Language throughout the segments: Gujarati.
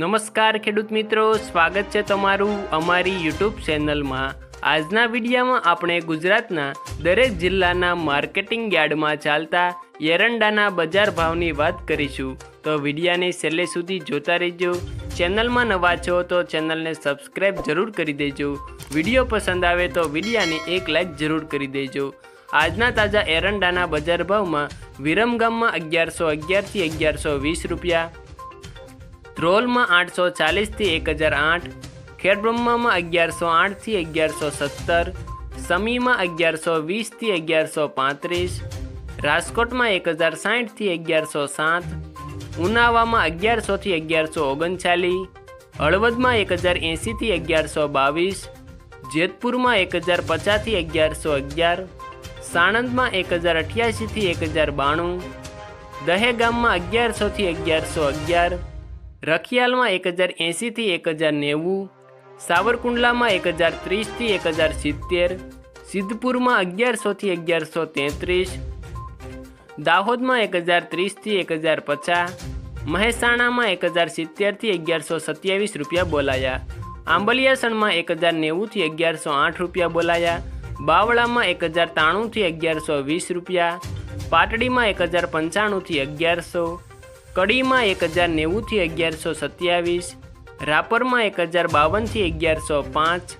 નમસ્કાર ખેડૂત મિત્રો, સ્વાગત છે તમારું અમારી યુટ્યુબ ચેનલમાં. આજના વિડીયામાં આપણે ગુજરાતના દરેક જિલ્લાના માર્કેટિંગ યાર્ડમાં ચાલતા એરંડાના બજાર ભાવની વાત કરીશું. તો વિડીયાને છેલ્લે સુધી જોતા રહેજો. ચેનલમાં નવા છો તો ચેનલને સબસ્ક્રાઈબ જરૂર કરી દેજો. વીડિયો પસંદ આવે તો વિડીયાને એક લાઈક જરૂર કરી દેજો. આજના તાજા એરંડાના બજાર ભાવમાં વિરમગામમાં અગિયારસો અગિયારથી અગિયારસો વીસ રૂપિયા ધ્રોલમાં આઠસો ચાલીસથી એક હજાર આઠ, ખેડબ્રહ્મામાં અગિયારસો આઠથી અગિયારસો સત્તર, સમીમાં અગિયારસો વીસથી અગિયારસો પાંત્રીસ, રાજકોટમાં એક હજાર સાઠથી અગિયારસો સાત, ઉનાવામાં અગિયારસોથી અગિયારસો ઓગણચાલીસ, હળવદમાં એક હજાર એંસીથી અગિયારસો બાવીસ, જેતપુરમાં એક હજાર પચાસથી અગિયારસો અગિયાર, સાણંદમાં એક હજાર અઠ્યાસીથી એક હજાર બાણું, દહેગામમાં અગિયારસોથી અગિયારસો અગિયાર રખિયાલમાં એક હજાર એંસીથી એક હજાર નેવું, સાવરકુંડલામાં એક હજાર ત્રીસથી એક હજાર સિત્તેર, સિદ્ધપુરમાં અગિયારસોથી અગિયારસો તેત્રીસ, દાહોદમાં એક હજાર ત્રીસથી એક હજાર પચાસ, મહેસાણામાં એક હજાર સિત્તેરથી અગિયારસો સત્યાવીસ રૂપિયા બોલાયા. આંબલિયાસણમાં એક હજાર નેવુંથી અગિયારસો આઠ રૂપિયા બોલાયા. બાવળામાં એક હજાર ત્રાણુંથી અગિયારસો વીસ રૂપિયા. પાટડીમાં એક હજાર પંચાણુંથી અગિયારસો. કડીમાં એક હજાર નેવુંથી અગિયારસો સત્યાવીસ, રાપરમાં એક હજાર બાવનથી અગિયારસો પાંચ,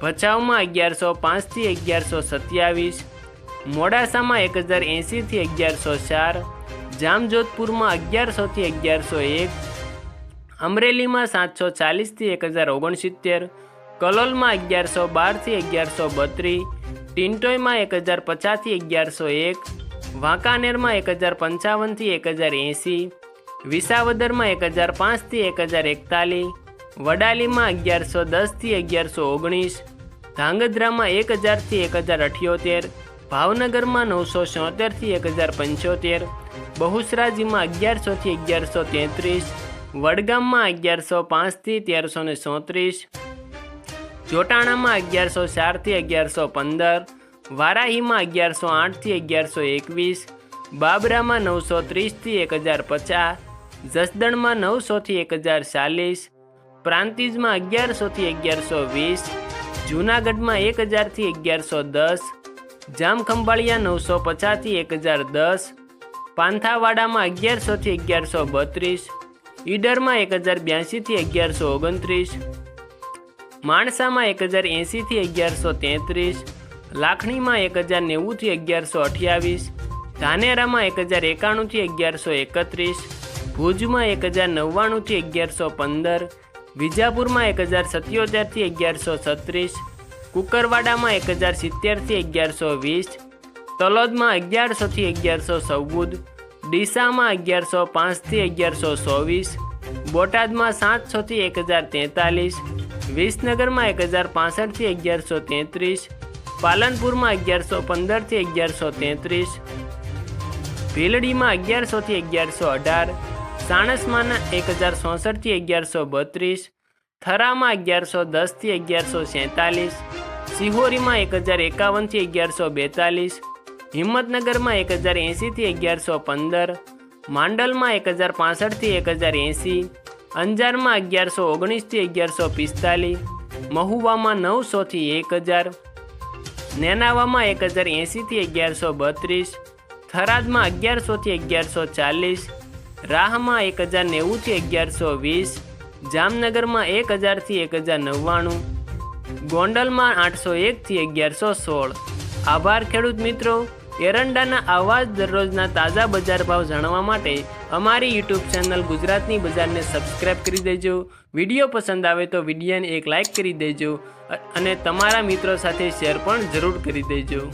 ભચાઉમાં અગિયારસો પાંચથી અગિયારસો સત્યાવીસ, મોડાસામાં એક હજાર એંસીથી અગિયારસો ચાર, જામજોધપુરમાં અગિયારસોથી અગિયારસો એક, અમરેલીમાં સાતસો ચાલીસથી એક હજાર ઓગણસિત્તેર, કલોલમાં અગિયારસો બારથી અગિયારસો બત્રીસ ટિન્ટોયમાં એક હજાર પચાસથી અગિયારસો એક, વાંકાનેરમાં એક હજાર પંચાવનથી એક હજાર એંસી વિસાવદરમાં એક હજાર પાંચથી એક હજાર એકતાલીસ, વડાલીમાં અગિયારસો દસથી અગિયારસો ઓગણીસ, ધાંગધ્રામાં એક હજારથી એક હજાર અઠ્યોતેર, ભાવનગરમાં નવસો છોતેરથી એક હજાર પંચોતેર, બહુસરાજીમાં અગિયારસોથી અગિયારસો તેત્રીસ, વડગામમાં અગિયારસો પાંચથી તેરસો ને ચોત્રીસ જોટાણામાં અગિયારસો ચારથી અગિયારસો પંદર, વારાહીમાં અગિયારસો આઠથી અગિયારસો એકવીસ, બાબરામાં નવસો ત્રીસથી એક હજાર પચાસ જસદણમાં નવસોથી એક હજાર ચાલીસ પ્રાંતિજમાં અગિયારસોથી અગિયારસો વીસ જૂનાગઢમાં એક હજારથી અગિયારસો દસ જામખંભાળિયા નવસો પચાસથી એક હજાર દસ પાંથાવાડામાં અગિયારસોથી અગિયારસો બત્રીસ ઈડરમાં એક હજાર બ્યાસીથી અગિયારસો ઓગણત્રીસ માણસામાં એક હજાર એંસીથી અગિયારસો તેત્રીસ લાખણીમાં એક હજાર નેવુંથી અગિયારસો અઠ્યાવીસ ધાનેરામાં એક હજાર એકાણુંથી અગિયારસો એકત્રીસ ભુજમાં એક હજાર નવ્વાણુંથી અગિયારસો પંદર, વિજાપુરમાં એક હજાર સત્યોતેરથી અગિયારસો છત્રીસ, કુકરવાડામાં એક હજાર સિત્તેરથી અગિયારસો વીસ, તલોદમાં અગિયારસોથી અગિયારસો ચૌદ, ડીસામાં અગિયારસો પાંચથી અગિયારસો ચોવીસ, બોટાદમાં સાતસોથી એક હજાર તેતાલીસ, વિસનગરમાં એક હજાર પાસઠથી અગિયારસો તેત્રીસ, પાલનપુરમાં અગિયારસો પંદરથી અગિયારસો તેત્રીસ, ભીલડીમાં અગિયારસોથી અગિયારસો અઢાર સાણસમાના એક હજાર ચોસઠથી અગિયારસો બત્રીસ, થરામાં અગિયારસો દસથી અગિયારસો સેતાલીસ, સિહોરીમાં એક હજાર એકાવનથી અગિયારસો બેતાલીસ, હિંમતનગરમાં એક હજાર એંસીથી અગિયારસો પંદર, માંડલમાં એક હજાર પાસઠથી એક હજાર એંસી અંજારમાં અગિયારસો ઓગણીસથી અગિયારસો પિસ્તાલીસ, મહુવામાં નવસોથી એક હજાર નેનાવામાં એક હજાર એંસીથી અગિયારસો બત્રીસ, થરાદમાં અગિયારસોથી અગિયારસો ચાલીસ રાહમાં એક હજાર નેવુંથી અગિયારસો વીસ, જામનગરમાં એક હજારથી એક હજાર નવ્વાણું, ગોંડલમાં આઠસો એકથી અગિયારસો સોળ. આભાર ખેડૂત મિત્રો. એરંડાના આવા જ દરરોજના તાજા બજાર ભાવ જાણવા માટે અમારી યુટ્યુબ ચેનલ ગુજરાતની બજારને સબસ્ક્રાઇબ કરી દેજો. વીડિયો પસંદ આવે તો વિડીયોને એક લાઇક કરી દેજો અને તમારા મિત્રો સાથે શેર પણ જરૂર કરી દેજો.